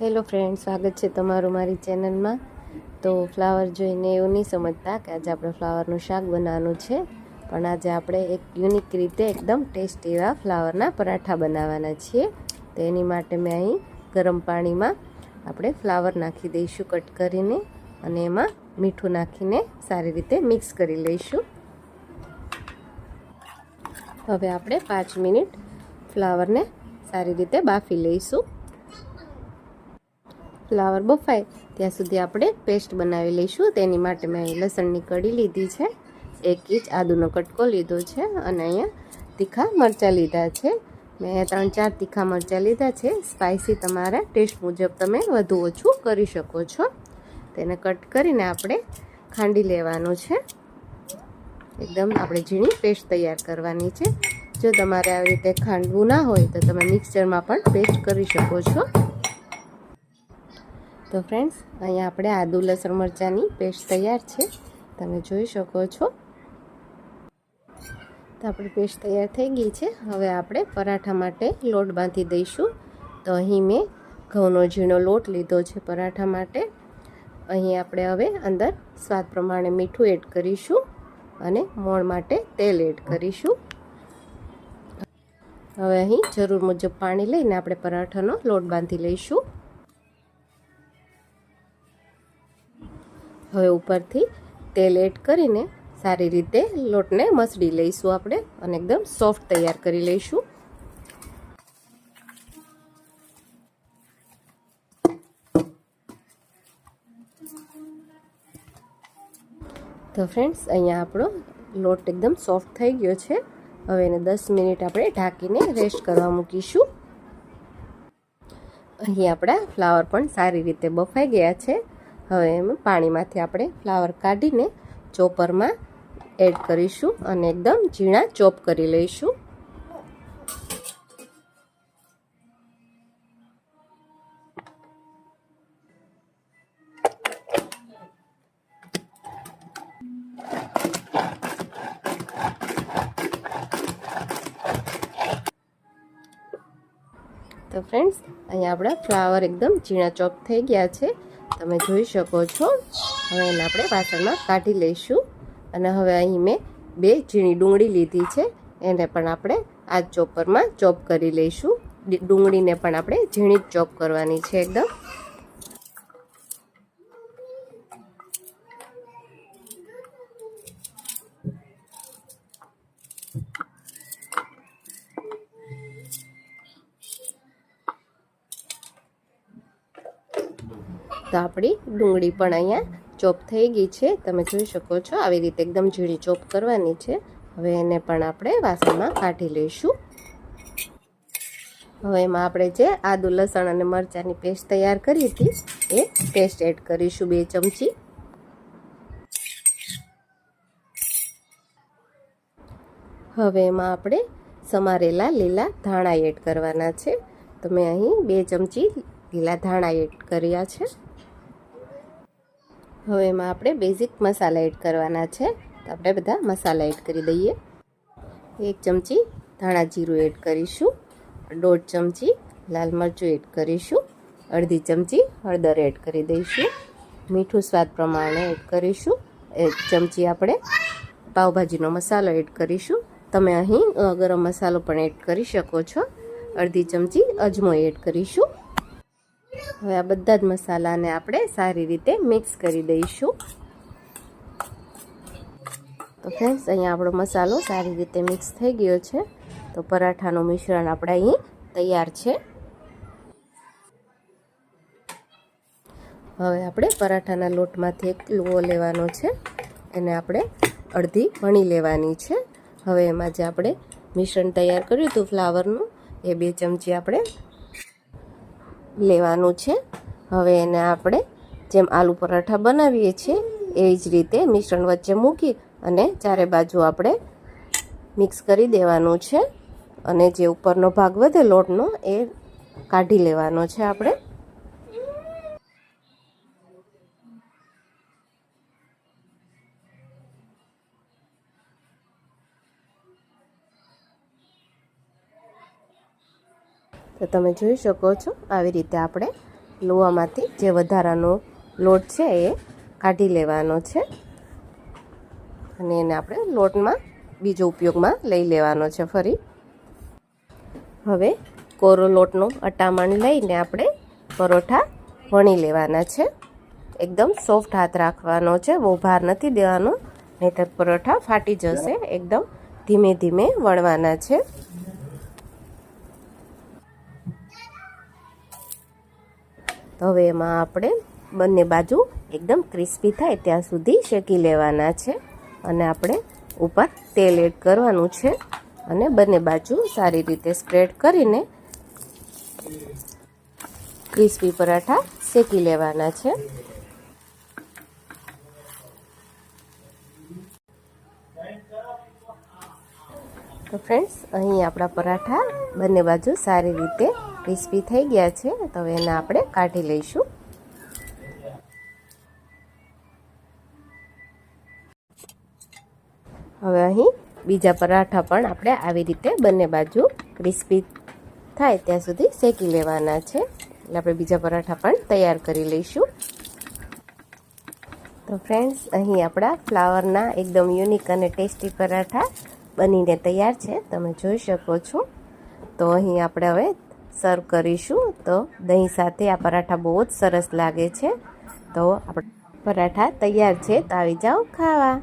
Hello friend સ્વાગત છે તમારું મારી ચેનલમાં. તો ફ્લાવર જોઈને એવું નહીં સમજતા કે આજે આપણે ફ્લાવરનું શાક બનાવવાનું છે, પણ આજે આપણે એક યુનિક રીતે એકદમ ટેસ્ટી એવા ફ્લાવરના પરાઠા બનાવવાના છીએ. તો એની માટે મેં અહીં ગરમ પાણીમાં આપણે ફ્લાવર નાખી દઈશું કટ કરીને અને એમાં મીઠું નાખીને સારી રીતે મિક્સ કરી લઈશું. હવે આપણે પાંચ મિનિટ ફ્લાવરને સારી રીતે બાફી લઈશું. ફ્લાવર બફાય, ત્યાં સુધી આપણે પેસ્ટ બનાવી લઈશું. તેની માટે મેં લસણની કડી લીધી છે. એક ઇંચ આદુનો કટકો લીધો છે અને અહીંયા તીખા મરચાં લીધા છે. મેં ત્રણ ચાર તીખા મરચાં લીધા છે. સ્પાઇસી તમારા ટેસ્ટ મુજબ તમે વધુ ઓછું કરી શકો છો. તેને કટ કરીને આપણે ખાંડી લેવાનું છે. એકદમ આપણે ઝીણી પેસ્ટ તૈયાર કરવાની છે. જો તમારે આવી રીતે ખાંડવું ના હોય તો તમે મિક્સરમાં પણ પેસ્ટ કરી શકો છો. તો ફ્રેન્ડ્સ અહીંયા આપણે આદુ, લસણ મરચાંની પેસ્ટ તૈયાર છે. તમે જોઈ શકો છો. તો આપણી પેસ્ટ તૈયાર થઈ ગઈ છે. હવે આપણે પરાઠા માટે લોટ બાંધી દઈશું. તો અહીં મેં ઘઉંનો ઝીણો લોટ લીધો છે પરાઠા માટે. અહીં આપણે હવે અંદર સ્વાદ પ્રમાણે મીઠું એડ કરીશું અને મોણ માટે તેલ એડ કરીશું. હવે અહીં જરૂર મુજબ પાણી લઈને આપણે પરાઠાનો લોટ બાંધી લઈશું. હવે ઉપરથી તેલ એડ કરીને સારી રીતે લોટને મસળી લઈશું આપણે અને એકદમ સોફ્ટ તૈયાર કરી લઈશું. તો ફ્રેન્ડ્સ અહીંયા આપણો લોટ એકદમ સોફ્ટ થઈ ગયો છે. હવે એને દસ મિનિટ આપણે ઢાંકીને રેસ્ટ કરવા મૂકીશું. અહીં આપણા ફ્લાવર પણ સારી રીતે બફાઈ ગયા છે. હવે એમાં પાણીમાંથી આપણે ફ્લાવર કાઢીને ચોપરમાં એડ કરીશું અને એકદમ ઝીણા ચોપ કરી લઈશું. તો ફ્રેન્ડ્સ અહીંયા આપણા ફ્લાવર એકદમ ઝીણા ચોપ થઈ ગયા છે. તમે જોઈ શકો છો. હવે એને આપણે વાસણમાં કાઢી લઈશું. અને હવે અહીં મેં બે ઝીણી ડુંગળી લીધી છે. એને પણ આપણે આ ચોપરમાં ચોપ કરી લઈશું. ડુંગળીને પણ આપણે ઝીણી જ ચોપ કરવાની છે એકદમ. તો આપણી ડુંગળી પણ અહીંયા ચોપ થઈ ગઈ છે. તમે જોઈ શકો છો, આવી રીતે એકદમ ઝીણી ચોપ કરવાની છે. હવે એને પણ આપણે વાસણમાં કાઢી લઈશું. હવે એમાં આપણે જે આદુ, લસણ અને મરચાંની પેસ્ટ તૈયાર કરી હતી, એ પેસ્ટ એડ કરીશું બે ચમચી. હવે એમાં આપણે સમારેલા લીલા ધાણા એડ કરવાના છે. તો મેં અહીં બે ચમચી લીલા ધાણા એડ કર્યા છે. હવે એમાં આપણે બેઝિક મસાલા એડ કરવાના છે. તો આપણે બધા મસાલા એડ કરી દઈએ. એક ચમચી ધાણા જીરું એડ કરીશું. દોઢ ચમચી લાલ મરચું એડ કરીશું. અડધી ચમચી હળદર એડ કરી દઈશું. મીઠું સ્વાદ પ્રમાણે એડ કરીશું. એક ચમચી આપણે પાવભાજીનો મસાલો એડ કરીશું. તમે અહીં ગરમ મસાલો પણ એડ કરી શકો છો. અડધી ચમચી અજમો એડ કરીશું. હવે આ બધા જ મસાલાને આપણે સારી રીતે મિક્સ કરી દઈશું. તો ફ્રેન્ડ્સ અહીંયા આપણો મસાલો સારી રીતે મિક્સ થઈ ગયો છે. તો પરાઠાનું મિશ્રણ આપણે અહીં તૈયાર છે. હવે આપણે પરાઠાના લોટમાંથી એક લુવો લેવાનો છે. એને આપણે અડધી વણી લેવાની છે. હવે એમાં જે આપણે મિશ્રણ તૈયાર કર્યું હતું ફ્લાવરનું એ બે ચમચી આપણે લેવાનું છે. હવે એને આપણે જેમ આલુ પરાઠા બનાવીએ છીએ, એ જ રીતે મિશ્રણ વચ્ચે મૂકી અને ચારે બાજુ આપણે મિક્સ કરી દેવાનું છે. અને જે ઉપરનો ભાગ વધે લોટનો, એ કાઢી લેવાનો છે આપણે. તો તમે જોઈ શકો છો આવી રીતે આપણે લોહામાંથી જે વધારાનો લોટ છે એ કાઢી લેવાનો છે. અને એને આપણે લોટમાં બીજો ઉપયોગમાં લઈ લેવાનો છે ફરી. હવે કોરો લોટનો અટામણ લઈને આપણે પરોઠા વણી લેવાના છે. એકદમ સોફ્ટ હાથ રાખવાનો છે, બહુ ભાર નથી દેવાનો. નહીંતર પરોઠા ફાટી જશે, એકદમ ધીમે ધીમે વણવાના છે. હવે એમાં આપણે બંને બાજુ એકદમ ક્રિસ્પી થાય ત્યાં સુધી શેકી લેવાના છે. અને આપણે ઉપર તેલ એડ કરવાનું છે. અને બંને બાજુ સારી રીતે સ્પ્રેડ કરીને ક્રિસ્પી પરાઠા શેકી લેવાના છે. તો ફ્રેન્ડ્સ અહીં આપણા પરાઠા બંને બાજુ સારી રીતે ક્રિસ્પી થઈ ગયા છે તો એને આપણે કાઢી લઈશું. હવે અહીં બીજા પરાઠા પણ આપણે આવી રીતે બંને બાજુ ક્રિસ્પી થાય ત્યાં સુધી શેકી લેવાના છે. એટલે આપણે બીજા પરાઠા પણ તૈયાર કરી લઈશું. તો ફ્રેન્ડ્સ અહીં આપણા ફ્લાવરના એકદમ યુનિક અને ટેસ્ટી પરાઠા બનીને તૈયાર છે. તમે જોઈ શકો છો. તો અહીં આપણે હવે સર્વ કરીશું. તો દહીં સાથે આ પરાઠા બહુ જ સરસ લાગે છે. તો આપણે પરાઠા તૈયાર છે. તો આવી જાઓ ખાવા.